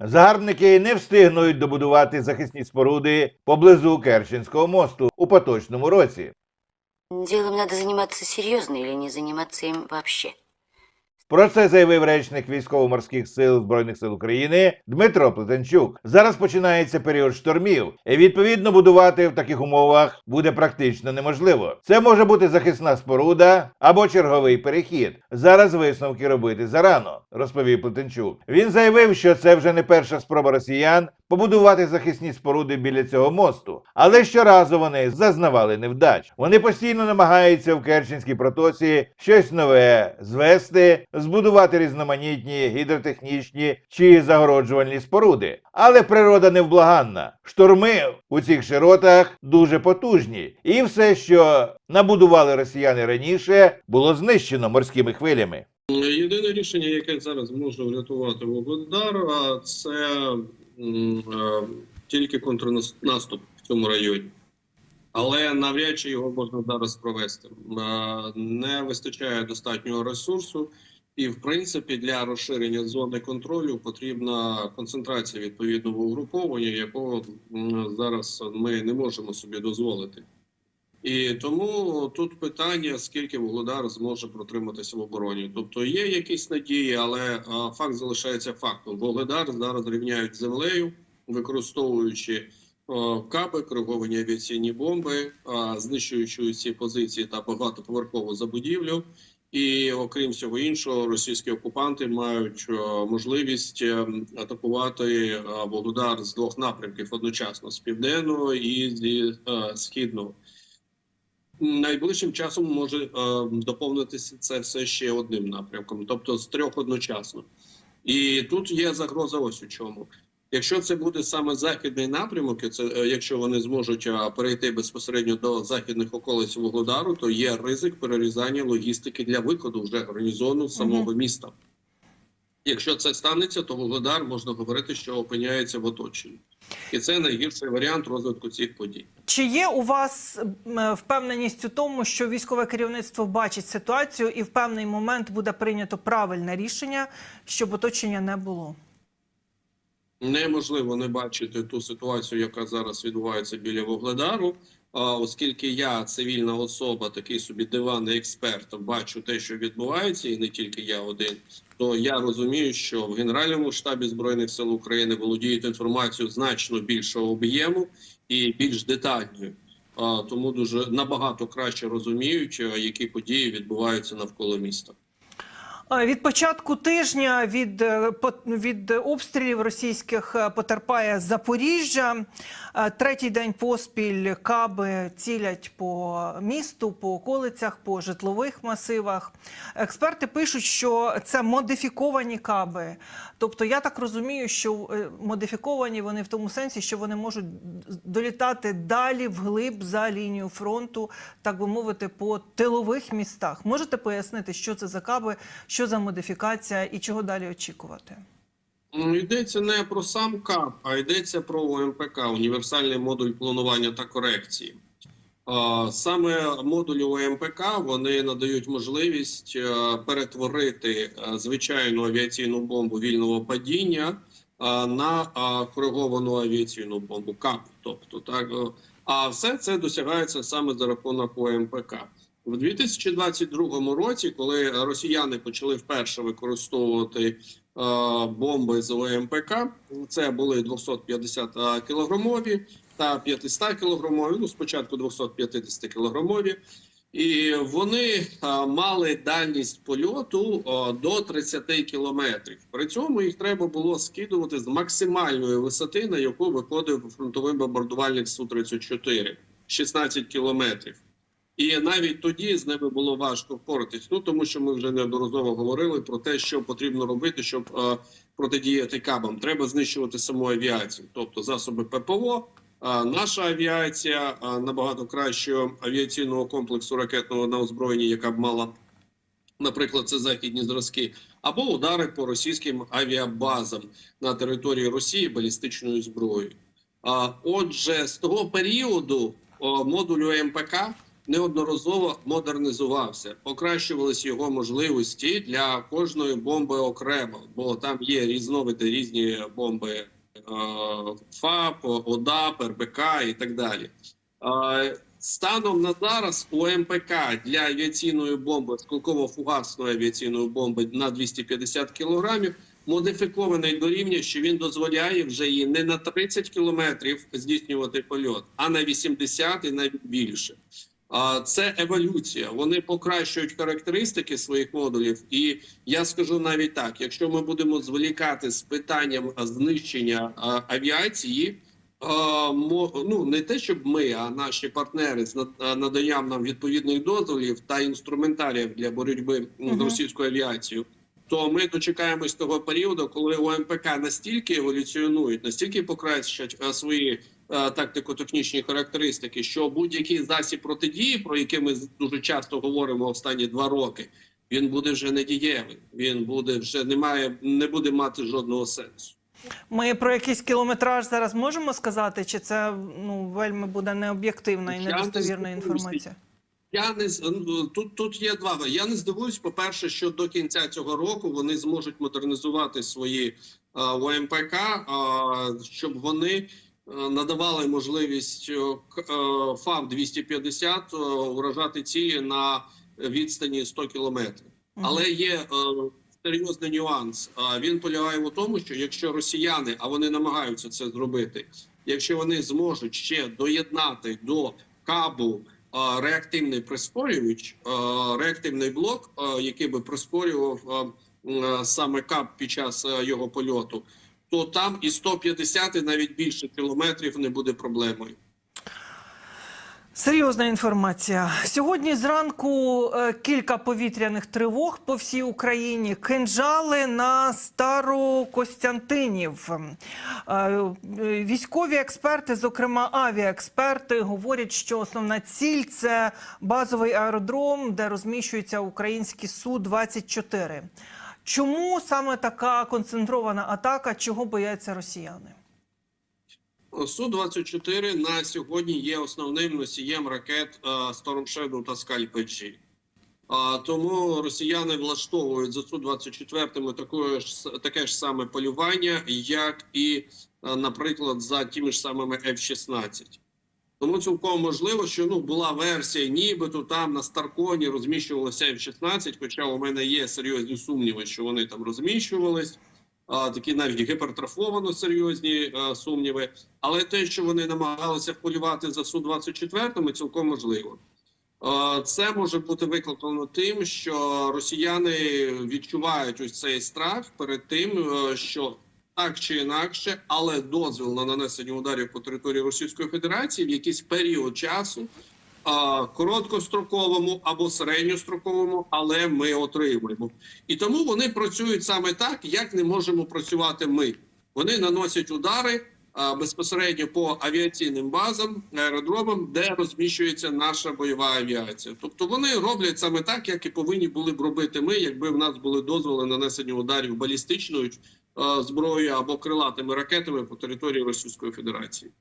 Загарбники не встигнуть добудувати захисні споруди поблизу Керченського мосту у поточному році. Ділом треба займатися серйозно, або не займатися їм вообще. Про це заявив речник військово-морських сил збройних сил України Дмитро Плетенчук. Зараз починається період штормів, і відповідно будувати в таких умовах буде практично неможливо. Це може бути захисна споруда або черговий перехід. Зараз висновки робити зарано, розповів Плетенчук. Він заявив, що це вже не перша спроба росіян побудувати захисні споруди біля цього мосту, але щоразу вони зазнавали невдач. Вони постійно намагаються в Керченській протоці щось нове звести, збудувати різноманітні гідротехнічні чи загороджувальні споруди. Але природа невблаганна. Шторми у цих широтах дуже потужні, і все, що набудували росіяни раніше, було знищено морськими хвилями. Єдине рішення, яке зараз може врятувати Вугледар, це е, тільки контрнаступ в цьому районі. Але навряд чи його можна зараз провести. Е, Не вистачає достатнього ресурсу, і в принципі для розширення зони контролю потрібна концентрація відповідного угруповання, якого зараз ми не можемо собі дозволити. І тому тут питання, скільки Вугледар зможе протриматися в обороні. Тобто є якісь надії, але факт залишається фактом. Вугледар зараз рівняють землею, використовуючи каби, кориговані авіаційні бомби, знищуючи ці позиції та багатоповерхову забудівлю. І окрім всього іншого, російські окупанти мають можливість ем, атакувати а, Вугледар з двох напрямків одночасно з південного і зі східного. Найближчим часом може е, доповнитися це все ще одним напрямком, тобто з трьох одночасно. І тут є загроза ось у чому. Якщо це буде саме західний напрямок, і це е, якщо вони зможуть е, перейти безпосередньо до західних околиць Вугледару, то є ризик перерізання логістики для виходу вже гарнізону самого міста. Якщо це станеться, то Вугледар можна говорити, що опиняється в оточенні, і це найгірший варіант розвитку цих подій. Чи є у вас впевненість у тому, що військове керівництво бачить ситуацію і в певний момент буде прийнято правильне рішення, щоб оточення не було? Неможливо не бачити ту ситуацію, яка зараз відбувається біля Вугледару. Оскільки я цивільна особа, такий собі диванний експерт, бачу те, що відбувається, і не тільки я один, то я розумію, що в Генеральному штабі збройних сил України володіють інформацією значно більшого об'єму і більш детальною. Тому дуже набагато краще розуміють, які події відбуваються навколо міста. Від початку тижня від, е, від обстрілів російських е, потерпає Запоріжжя. Е, Третій день поспіль каби цілять по місту, по околицях, по житлових масивах. Експерти пишуть, що це модифіковані каби. Тобто, я так розумію, що модифіковані вони в тому сенсі, що вони можуть долітати далі вглиб за лінію фронту, так би мовити, по тилових містах. Можете пояснити, що це за каби, що за модифікація і чого далі очікувати? Ну, Йдеться не про сам КАП, а йдеться про ОМПК універсальний модуль планування та корекції. Саме модулі ОМПК вони надають можливість е, перетворити е, звичайну авіаційну бомбу вільного падіння е, на кориговану авіаційну бомбу КАП. Тобто, так а все це досягається саме за рахунок ОМПК. В 2022 році, коли росіяни почали вперше використовувати е, бомби з ОМПК, це були 250 кілограмові та 500 кілограмові. Ну спочатку 250 кілограмові. І вони е, мали дальність польоту е, до 30 кілометрів. При цьому їх треба було скидувати з максимальної висоти, на яку виходив фронтовий бомбардувальник су 34 16 кілометрів. І навіть тоді з ними було важко впоратись. Ну тому що ми вже неодноразово говорили про те, що потрібно робити, щоб е, протидіяти кабам. Треба знищувати саму авіацію, тобто засоби ППО. А наша авіація а, набагато кращого авіаційного комплексу ракетного на озброєнні, яка б мала, наприклад, це західні зразки, або удари по російським авіабазам на території Росії балістичною зброєю. А, отже, з того періоду о, модулю МПК неодноразово модернизувався, покращувалися його можливості для кожної бомби окремо, бо там є різновиди різні бомби е, ФАП, ОДАП, РБК і так далі. Станом на зараз у МПК для авіаційної бомби, сколково-фугасної авіаційної бомби на 250 кілограмів, модифікований до рівня, що він дозволяє вже її не на 30 кілометрів здійснювати польот, а на 80 і навіть більше. Це еволюція. Вони покращують характеристики своїх модулів. І я скажу навіть так: якщо ми будемо зволікати з питанням знищення авіації, ну не те, щоб ми, а наші партнери з над- наданням нам відповідних дозволів та інструментаріїв для боротьби з російською авіацією. То ми дочекаємось того періоду, коли у МПК настільки еволюціонують, настільки покращать свої тактико-технічні характеристики, що будь-який засіб протидії, про який ми дуже часто говоримо останні два роки, він буде вже недієвий. Він буде вже не має, не буде мати жодного сенсу. Ми про якийсь кілометраж зараз можемо сказати, чи це ну вельми буде необ'єктивна і недостовірна інформація? Я не ну, тут, тут є два. Я не здивуюсь. По перше, що до кінця цього року вони зможуть модернізувати свої ОМПК, а, щоб вони е, надавали можливість е, е, ФАВ 250 е, вражати цілі на відстані 100 кілометрів. Але є е, серйозний нюанс. Він полягає у тому, що якщо росіяни, а вони намагаються це зробити, якщо вони зможуть ще доєднати до кабу е, реактивний прискорювач, е, реактивний блок, е, який би прискорював е, е, саме каб під час е, його польоту, то там і 150 і навіть більше кілометрів не буде проблемою. Серйозна інформація. Сьогодні зранку е, кілька повітряних тривог по всій Україні. Кинжали на Старокостянтинів. Е, е, Військові експерти, зокрема авіаексперти, говорять, що основна ціль це базовий аеродром, де розміщується український су 24 Чому саме така концентрована атака? Чого бояться росіяни? Су-24 на сьогодні є основним носієм ракет е, Storm Shadow та Скальп-G. А, Тому росіяни влаштовують за Су-24 такое ж таке ж саме полювання, як і, е, наприклад, за тими ж самими F-16. Тому цілком можливо, що ну була версія, нібито там на Старконі розміщувалося F-16, хоча у мене є серйозні сумніви, що вони там розміщувались. А, такі навіть гіпертрофовано серйозні а, сумніви. Але те, що вони намагалися вполювати за су 24 цілком можливо. Е, Це може бути викликано тим, що росіяни відчувають ось цей страх перед тим, що так чи інакше, але дозвіл на нанесення ударів по території Російської Федерації в якийсь період часу, короткостроковому або середньостроковому, але ми отримуємо. І тому вони працюють саме так, як не можемо працювати ми. Вони наносять удари безпосередньо по авіаційним базам, аеродромам, де розміщується наша бойова авіація. Тобто вони роблять саме так, як і повинні були б робити ми, якби в нас були дозволи на нанесення ударів балістичною зброєю або крилатими ракетами по території Російської Федерації.